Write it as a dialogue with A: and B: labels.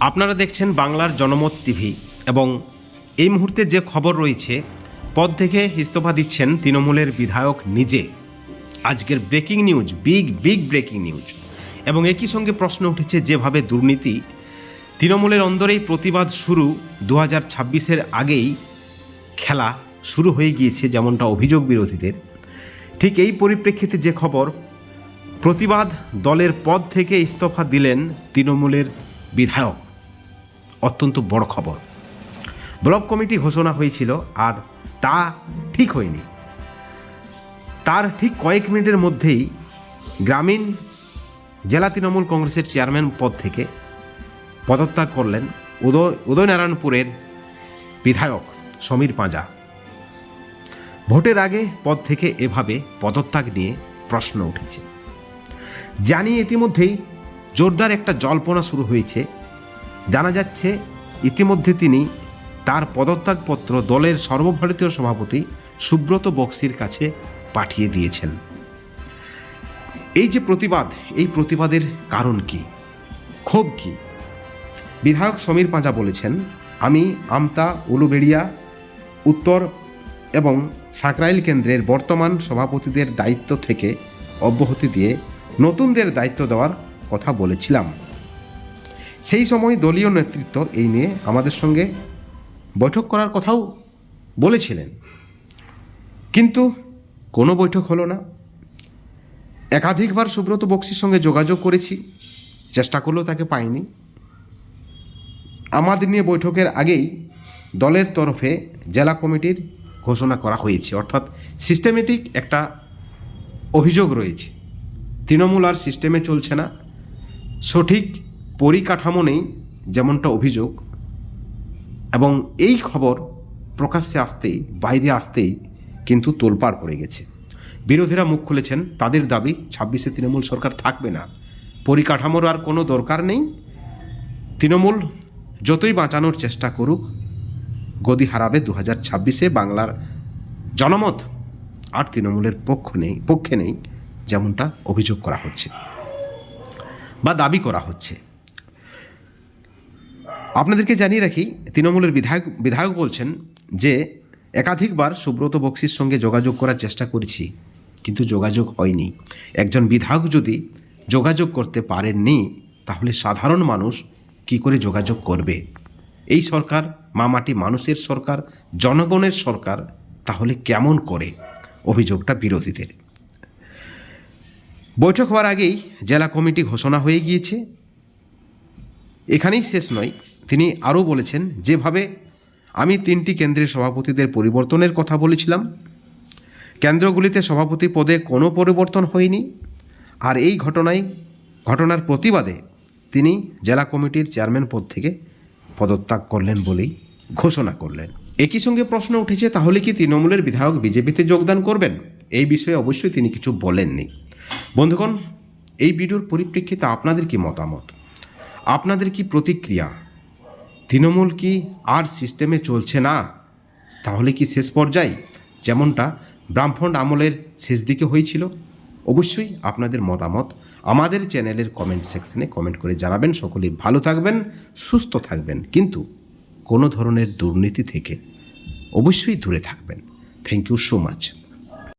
A: আপনারা দেখছেন বাংলার জনমত টিভি এবং এই মুহূর্তে যে খবর রয়েছে, পদ থেকে ইস্তফা দিচ্ছেন তৃণমূলের বিধায়ক নিজে। আজকের breaking news, big big breaking news. এবং একই সঙ্গে প্রশ্ন উঠেছে যেভাবে দুর্নীতি। তৃণমূলের অন্দরেই প্রতিবাদ শুরু দু হাজার ছাব্বিশের আগেই খেলা শুরু হয়ে গিয়েছে যেমনটা অভিযোগ বিরোধীদের। ঠিক এই পরিপ্রেক্ষিতে যে খবর, প্রতিবাদ দলের পদ থেকে ইস্তফা দিলেন তৃণমূলের বিধায়ক। অত্যন্ত বড় খবর। ব্লক কমিটি ঘোষণা হয়েছিল আর তা ঠিক হয়নি। তার ঠিক কয়েক মিনিটের মধ্যেই গ্রামীণ জেলা তৃণমূল কংগ্রেসের চেয়ারম্যান পদ থেকে পদত্যাগ করলেন উদয়, উদয়নারায়ণপুরের বিধায়ক সমীর পাঁজা। ভোটের আগে পদ থেকে এভাবে পদত্যাগ নিয়ে প্রশ্ন উঠেছে। জানি ইতিমধ্যেই জোরদার একটা জল্পনা শুরু হয়েছে জানা যাচ্ছে, ইতিমধ্যে তিনি তার পদত্যাগপত্র দলের সর্বভারতীয় সভাপতি সুব্রত বক্সির কাছে পাঠিয়ে দিয়েছেন। এই যে প্রতিবাদ, এই প্রতিবাদের কারণ কি? ক্ষোভ কি? বিধায়ক সমীর পাঁজা বলেছেন, আমি আমতা, উলুবেড়িয়া, উত্তর এবং সাকরাইল কেন্দ্রের বর্তমান সভাপতিদের দায়িত্ব থেকে অব্যাহতি দিয়ে নতুনদের দায়িত্ব দেওয়ার কথা বলেছিলাম। সেই সময় দলীয় নেতৃত্ব এই নিয়ে আমাদের সঙ্গে বৈঠক করার কথাও বলেছিলেন। কিন্তু কোনো বৈঠক হলো না। একাধিকবার সুব্রত বক্সির সঙ্গে যোগাযোগ করেছি। চেষ্টা করলেও তাকে পাইনি। আমাদের নিয়ে বৈঠকের আগেই দলের তরফে জেলা কমিটির ঘোষণা করা হয়েছে। অর্থাৎ সিস্টেমেটিক একটা অভিযোগ রয়েছে। তৃণমূল আর সিস্টেমে চলছে না। সঠিক পরিকাঠামো নেই, যেমনটা অভিযোগ, এবং এই খবর প্রকাশ্যে আসতেই, বাইরে আসতেই কিন্তু তোলপাড় পড়ে গেছে। বিরোধীরা মুখ খুলেছেন, তাদের দাবি ছাব্বিশে তৃণমূল সরকার থাকবে না। পরিকাঠামোর আর কোনো দরকার নেই। তৃণমূল যতই বাঁচানোর চেষ্টা করুক, গদি হারাবে দু হাজার ছাব্বিশে বাংলার জনমত। আর তৃণমূলের পক্ষ নেই, পক্ষে নেই, যেমনটা অভিযোগ করা হচ্ছে, বা দাবি করা হচ্ছে। আপনাদেরকে জানিয়ে রাখি, তৃণমূলের বিধায়ক বিধায়ক বলছেন যে, একাধিকবার সুব্রত বক্সির সঙ্গে যোগাযোগ করার চেষ্টা করেছি, কিন্তু যোগাযোগ হয়নি। একজন বিধায়ক যদি যোগাযোগ করতে পারেননি, তাহলে সাধারণ মানুষ কি করে যোগাযোগ করবে? এই সরকার মামাটি মানুষের সরকার, জনগণের সরকার, তাহলে কেমন করে? অভিযোগটা বিরোধীদের। বৈঠক হওয়ার আগেই জেলা কমিটি ঘোষণা হয়ে গিয়েছে। এখানেই শেষ নয়। তিনি আরও বলেছেন, যেভাবে আমি তিনটি কেন্দ্রের সভাপতিদের পরিবর্তনের কথা বলেছিলাম, কেন্দ্রগুলিতে সভাপতি পদে কোনো পরিবর্তন হয়নি, আর এই ঘটনায় ঘটনার প্রতিবাদে তিনি জেলা কমিটির চেয়ারম্যান পদ থেকে পদত্যাগ করলেন বলেই ঘোষণা করলেন। একই সঙ্গে প্রশ্ন উঠেছে, তাহলে কি তৃণমূলের বিধায়ক বিজেপিতে যোগদান করবেন? এই বিষয়ে অবশ্যই তিনি কিছু বলেননি। বন্ধুগণ, এই ভিডিওর পরিপ্রেক্ষিতে আপনাদের কি মতামত? আপনাদের কি প্রতিক্রিয়া? তৃণমূল কি আর সিস্টেমে চলছে না? তাহলে কি শেষ পর্যায়ে? যেমনটা ব্রাহ্মণ আমলের শেষ দিকে হয়েছিল। অবশ্যই আপনাদের মতামত আমাদের চ্যানেলের কমেন্ট সেকশনে কমেন্ট করে জানাবেন। সকলেই ভালো থাকবেন, সুস্থ থাকবেন। কিন্তু কোনো ধরনের দুর্নীতি থেকে অবশ্যই দূরে থাকবেন। Thank you so much